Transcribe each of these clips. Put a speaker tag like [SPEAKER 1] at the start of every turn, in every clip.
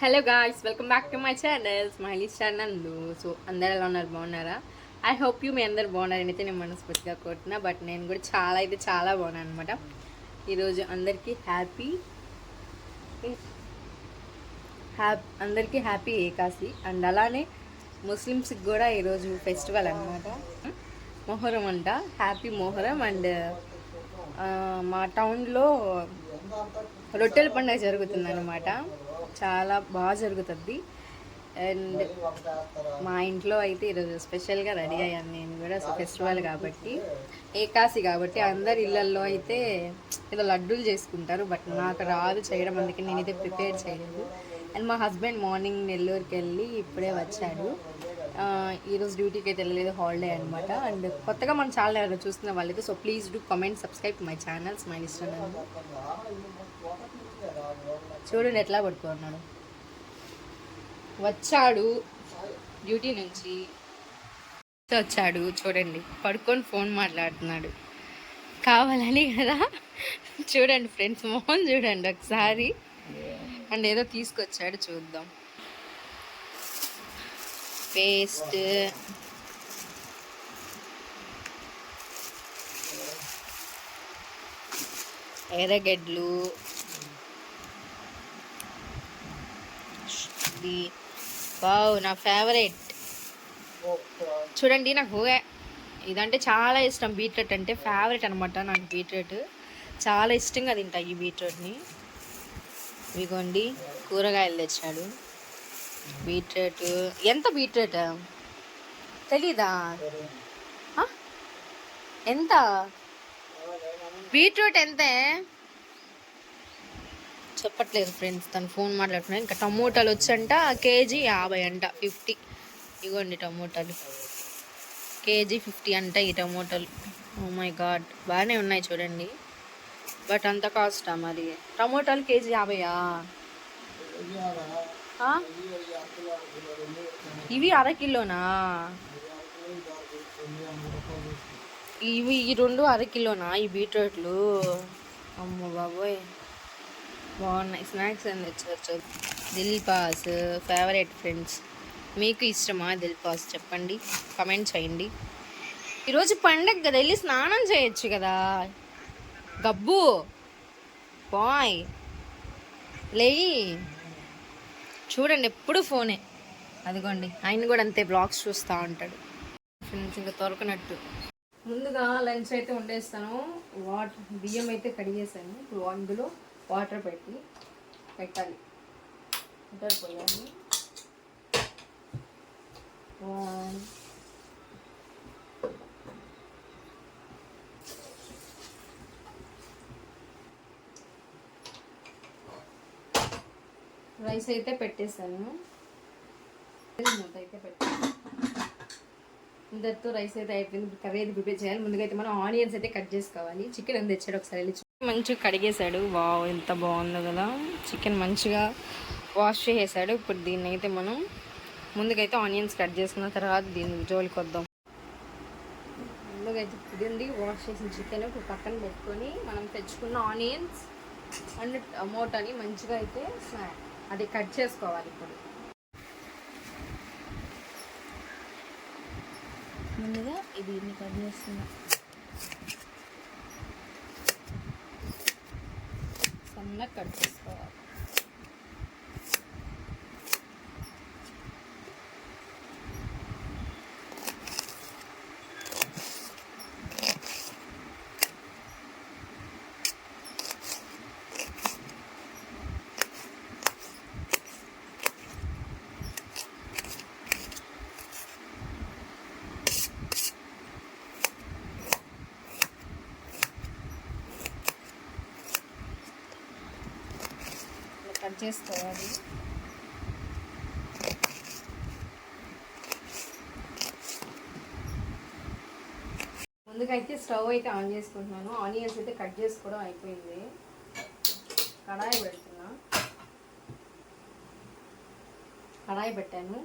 [SPEAKER 1] Hello guys welcome back to my channel smiley channel so అందరు ఎలా ఉన్నారు? బాగున్నారా? ఐ హోప్ యూ మీ అందరు బాగున్నారని అయితే నేను మనస్ఫూర్తిగా కోరుతున్నా బట్ నేను కూడా చాలా అయితే చాలా బాగున్నాను అనమాట ఈరోజు అందరికీ హ్యాపీ హ్యాపీ అందరికీ హ్యాపీ ఏకాశి. అండ్ అలానే ముస్లిమ్స్కి కూడా ఈరోజు ఫెస్టివల్ అనమాట మొహరం అంట హ్యాపీ మొహరం. అండ్ మా టౌన్లో రొట్టెల పండుగ జరుగుతుంది అనమాట చాలా బాగా జరుగుతుంది. అండ్ మా ఇంట్లో అయితే ఈరోజు స్పెషల్గా రెడీ అయ్యాను నేను కూడా ఫెస్టివల్ కాబట్టి. ఏకాశి కాబట్టి అందరి ఇళ్ళల్లో అయితే ఏదో లడ్డూలు చేసుకుంటారు బట్ నాకు రాదు చేయడం అందుకే నేనైతే ప్రిపేర్ చేయలేదు. అండ్ మా హస్బెండ్ మార్నింగ్ నెల్లూరుకి వెళ్ళి ఇప్పుడే వచ్చాడు. ఈరోజు డ్యూటీకి అయితే వెళ్ళలేదు హాలిడే అనమాట అండ్ కొత్తగా మన ఛానల్ ఎవరైనా చూస్తున్న వాళ్ళైతే so please do comment subscribe my channels my ఇష్టం చూడండి ఎట్లా పడుకున్నాడు వచ్చాడు డ్యూటీ నుంచి. వచ్చాడు చూడండి పడుకొని ఫోన్ మాట్లాడుతున్నాడు. కావాలని కదా? చూడండి ఫ్రెండ్స్ మొహం చూడండి ఒకసారి. అండ్ ఏదో తీసుకొచ్చాడు చూద్దాం. పేస్ట్. ఎర్రగడ్డలు. ఇది వావ్ నా ఫేవరెట్. చూడండి నాకు ఇదంటే చాలా ఇష్టం బీట్రూట్ అంటే. ఫేవరెట్ అనమాట నాకు బీట్రూట్. చాలా ఇష్టంగా తింటా ఈ బీట్రూట్ని. ఇదిగోండి కూరగాయలు తెచ్చాడు. బీట్రూట్. ఎంత బీట్రూట్? తెలీదా? ఎంత? బీట్రూట్ ఎంతే? చెప్పట్లేదు ఫ్రెండ్స్ తను ఫోన్ మాట్లాడుతున్నాను ఇంకా టమోటాలు వచ్చంట కేజీ యాభై అంట ఫిఫ్టీ. ఇగోండి టమోటాలు. కేజీ ఫిఫ్టీ అంట ఈ టమోటాలు. ఓ మై గాడ్ బాగానే ఉన్నాయి చూడండి. బట్ అంత కాస్టా మరి? టమోటాలు కేజీ యాభైయా? ఇవి అర కిలోనా? ఇవి ఈ రెండు అర కిలోనా ఈ బీట్రూట్లు? అమ్మో బాబోయ్. బాగున్నాయి. స్నాక్స్ అని తెచ్చుకోవచ్చు? దిల్ పాస్ ఫేవరెట్ ఫ్రెండ్స్. మీకు ఇష్టమా దిల్ పాస్ చెప్పండి. కమెంట్ చేయండి. ఈరోజు పండగ కదా వెళ్ళి స్నానం చేయొచ్చు కదా. గబ్బు బాయ్. లేయి. చూడండి ఎప్పుడు ఫోనే. అదిగోండి ఆయన కూడా అంతే బ్లాగ్స్ చూస్తూ ఉంటాడు. ఫ్రెండ్స్ ఇంకా తొరకనట్టు ముందుగా లంచ్ అయితే వండేస్తాను. వాటర్ బియ్యం అయితే కడిగేసాను ఇప్పుడు అందులో వాటర్ పెట్టి పెట్టాలి. వాటర్ పోయాలి. వన్ రైస్ అయితే పెట్టేశాను మూత అయితే పెట్టాను. ఇంతటితో రైస్ అయితే అయిపోయింది. కర్రీ అయితే ప్రిపేర్ చేయాలి. ముందుగా అయితే మనం ఆనియన్స్ అయితే కట్ చేసుకోవాలి. చికెన్ అని తెచ్చాడు ఒకసారి వెళ్ళి మంచిగా కడిగేశాడు. వావ్ ఎంత బాగుందో కదా. చికెన్ మంచిగా వాష్ చేసేసాడు. ఇప్పుడు దీన్ని అయితే మనం ముందుకైతే ఆనియన్స్ కట్ చేసుకున్న తర్వాత దీన్ని జోలికి వద్దాం. ముందుగా అయితే వాష్ చేసిన చికెన్ ఇప్పుడు పక్కన పెట్టుకొని మనం తెచ్చుకున్న ఆనియన్స్ అండ్ టమోటాని మంచిగా అయితే అది కట్ చేసుకోవాలి ఇప్పుడు. ముందుగా ఇది కట్ చేస్తున్నా సన్నగా కట్ చేసుకోవాలి ఇలా కట్ చేసుకోవాలి. ముందుగా అయితే స్టవ్ అయితే ఆన్ చేసుకుంటున్నాను. ఆనియన్స్ అయితే కట్ చేసుకోవడం అయిపోయింది. కడాయి పెడుతున్నా. కడాయి పెట్టాను.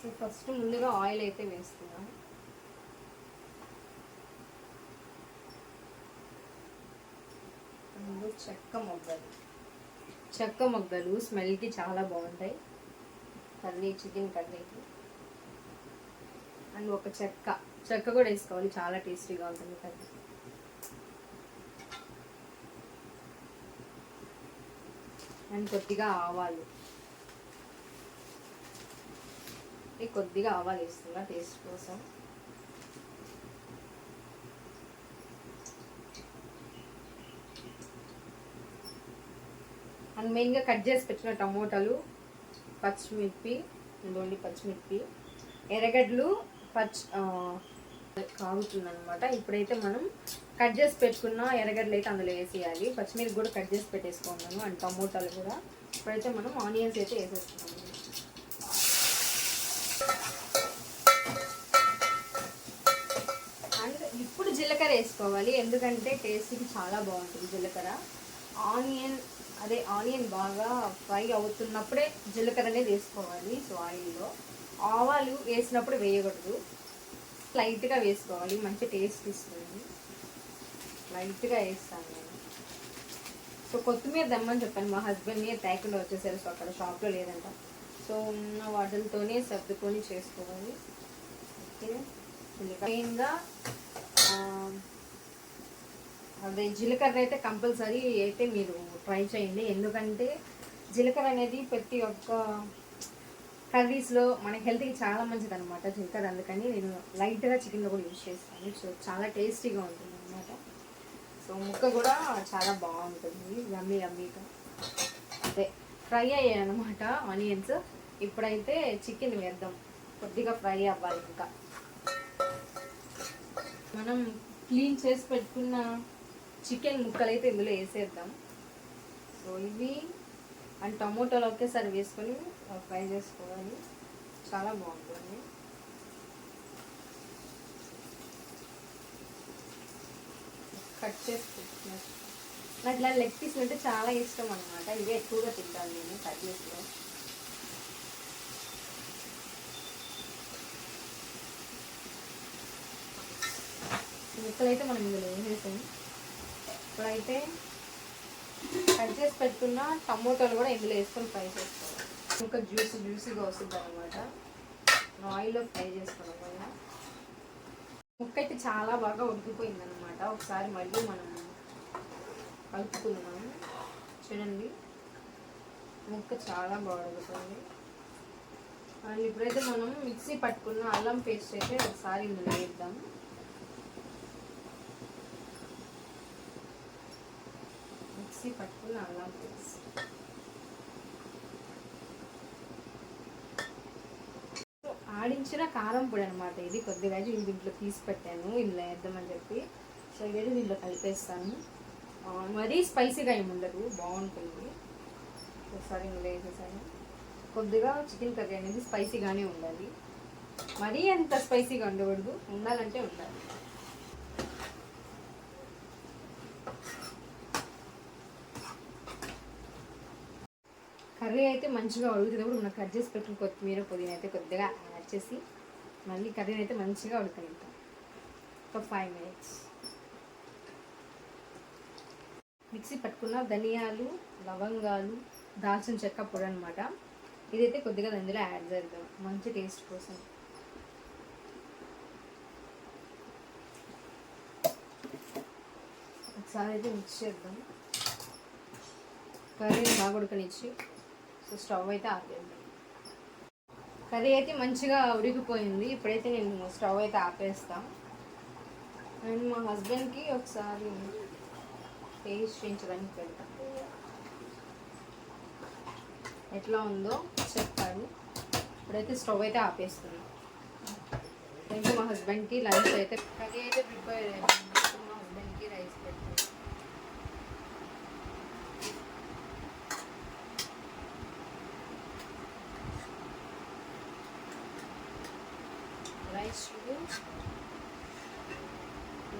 [SPEAKER 1] సో ఫస్ట్ ముందుగా ఆయిల్ అయితే వేస్తున్నాను చెక్క మొగ్గలు చెక్క మొగ్గలు స్మెల్కి చాలా బాగుంటాయి. కర్రీ చికెన్ కర్రీకి. అండ్ ఒక చెక్క. చెక్క కూడా వేసుకోవాలి. చాలా టేస్టీగా ఉంటుంది కర్రీ. అండ్ కొద్దిగా ఆవాలు. కొద్దిగా ఆవాలు వేస్తున్నా టేస్ట్ కోసం. అండ్ మెయిన్గా కట్ చేసి పెట్టిన టమోటాలు పచ్చిమిర్పి ఇదిగోండి పచ్చిమిర్పి ఎర్రగడ్డలు పచ్చి కాగుతుందనమాట ఇప్పుడైతే మనం కట్ చేసి పెట్టుకున్న ఎర్రగడ్డలు అయితే అందులో వేసేయాలి. పచ్చిమిర్చి కూడా కట్ చేసి పెట్టేసుకున్నాను అండ్ టమోటాలు కూడా. ఇప్పుడైతే మనం ఆనియన్స్ అయితే వేసేస్తున్నాము. అండ్ ఇప్పుడు జీలకర్ర వేసుకోవాలి ఎందుకంటే టేస్ట్కి చాలా బాగుంటుంది జీలకర్ర. ఆనియన్ అదే ఆనియన్ బాగా ఫ్రై అవుతున్నప్పుడే జీలకర్ర అనేది వేసుకోవాలి సో ఆయిల్లో. ఆవాలు వేసినప్పుడు వేయకూడదు. లైట్గా వేసుకోవాలి. మంచి టేస్ట్ ఇస్తుంది. లైట్గా వేస్తాను నేను. సో కొత్తిమీర దమ్మని చెప్పాను. మా హస్బెండ్ని తేకుండా వచ్చేసారు సో అక్కడ షాప్లో లేదంట. సో ఉన్న వాటితోనే సర్దుకొని చేసుకోవాలి. ఓకే. మెయిన్గా అదే జీలకర్ర అయితే కంపల్సరీ అయితే మీరు ట్రై చేయండి. ఎందుకంటే జీలకర్ర అనేది ప్రతి ఒక్క కర్రీస్లో మన హెల్త్కి చాలా మంచిది అనమాట జీలకర్ర. అందుకని నేను లైట్గా చికెన్లో కూడా యూజ్ చేస్తాను. సో చాలా టేస్టీగా ఉంటుంది అనమాట సో ముక్క కూడా చాలా బాగుంటుంది. యమ్మీ యమ్మీగా. అదే ఫ్రై అయ్యాయి అనమాట ఆనియన్స్. ఇప్పుడైతే చికెన్ వేద్దాం. కొద్దిగా ఫ్రై అవ్వాలి ఇంకా. మనం క్లీన్ చేసి పెట్టుకున్న చికెన్ ముక్కలు అయితే ఇందులో వేసేద్దాం. సో ఇవి అండ్ టమోటాలు ఒకేసారి వేసుకొని ఫ్రై చేసుకోవాలి. చాలా బాగుంటుంది. కట్ చేసి నాకు ఇలా లెగ్ పీస్లు అంటే చాలా ఇష్టం అనమాట ఇవే ఎక్కువగా తింటాను నేను కట్ చేసుకో ముక్కలైతే మనం ఇందులో వేసేసాం ఇప్పుడైతే కట్ చేసి పెట్టుకున్న టమోటాలు కూడా ఇందులో వేసుకొని ఫ్రై చేసుకోవాలి. ఇంకా జ్యూస్ జ్యూసీగా వస్తుంది అనమాట ఆయిల్లో ఫ్రై చేసుకోవడం వల్ల. ముక్క అయితే చాలా బాగా ఉడికిపోయింది అనమాట ఒకసారి మళ్ళీ మనం కలుపుకుందాం. చూడండి. ముక్క చాలా బాగా ఉడుకుతుంది. అండ్ ఇప్పుడైతే మనం మిక్సీ పట్టుకున్న అల్లం పేస్ట్ అయితే ఒకసారి ఇందులో వేద్దాం. మిక్సీ పట్టుకున్న అల్లం పేస్ట్ ఆడించిన కారం పొడి అనమాట ఇది. కొద్దిగా ఇది దీంట్లో తీసి పెట్టాను. ఇందులో వేద్దామని చెప్పి. సో ఇదైతే దీంట్లో కలిపేస్తాను. మరీ స్పైసీగా ఏమి ఉండదు. బాగుంటుంది. ఒకసారి ఇందులో వేసేసాను. కొద్దిగా చికెన్ కర్రీ అనేది స్పైసీగానే ఉండాలి. మరీ అంత స్పైసీగా ఉండకూడదు. ఉండాలంటే ఉండాలి. కర్రీ అయితే మంచిగా ఉడుకుతున్నప్పుడు మనం కట్ చేసి పెట్టిన కొత్తిమీర పుదీనా అయితే కొద్దిగా యాడ్ చేసి మళ్ళీ కర్రీని అయితే మంచిగా ఉడకనిద్దాం. ఒక ఫైవ్ మినిట్స్ మిక్సీ పట్టుకున్న ధనియాలు లవంగాలు దాల్చిన చెక్క పొడి అనమాట ఇదైతే కొద్దిగా అందులో యాడ్ చేద్దాం. మంచి టేస్ట్ కోసం. ఒకసారి అయితే మిక్స్ చేద్దాం. కర్రీని బాగా ఉడకనిచ్చి సో స్టవ్ అయితే ఆపేయండి కర్రీ అయితే మంచిగా ఉడికిపోయింది. ఇప్పుడైతే నేను స్టవ్ అయితే ఆపేస్తాను అండ్ మా హస్బెండ్కి ఒకసారి టేస్ట్ చేయించడానికి పెడతా. ఎట్లా ఉందో చెప్పాలి. ఇప్పుడైతే స్టవ్ అయితే ఆపేస్తున్నాను ఇంకా మా హస్బెండ్కి లంచ్ అయితే కర్రీ అయితే ప్రిపేర్ అయ్యింది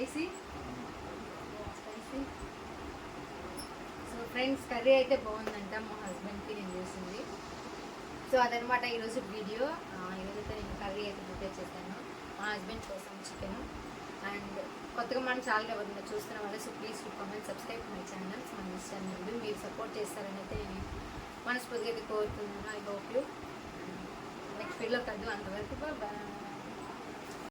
[SPEAKER 1] spicy spicy so friends curry అయితే బాగుందంట. మా హస్బెండ్కి నేను చేసింది. సో అదనమాట ఈరోజు వీడియో ఈరోజైతే నేను కర్రీ అయితే ప్రిపేర్ చేశాను. మా హస్బెండ్ కోసం చికెన్ అండ్ కొత్తగా మన ఛానల్ ఎవరైనా చూస్తున్న వాళ్ళు so please comment subscribe my channel మన ఛానల్ మీరు సపోర్ట్ చేస్తారని అయితే నేను మనస్ఫూర్తిగా కోరుతున్నాను. ఐ హోప్ యూ నెక్స్ట్ వీడియోలో కద్దు అంతవరకు బాయ్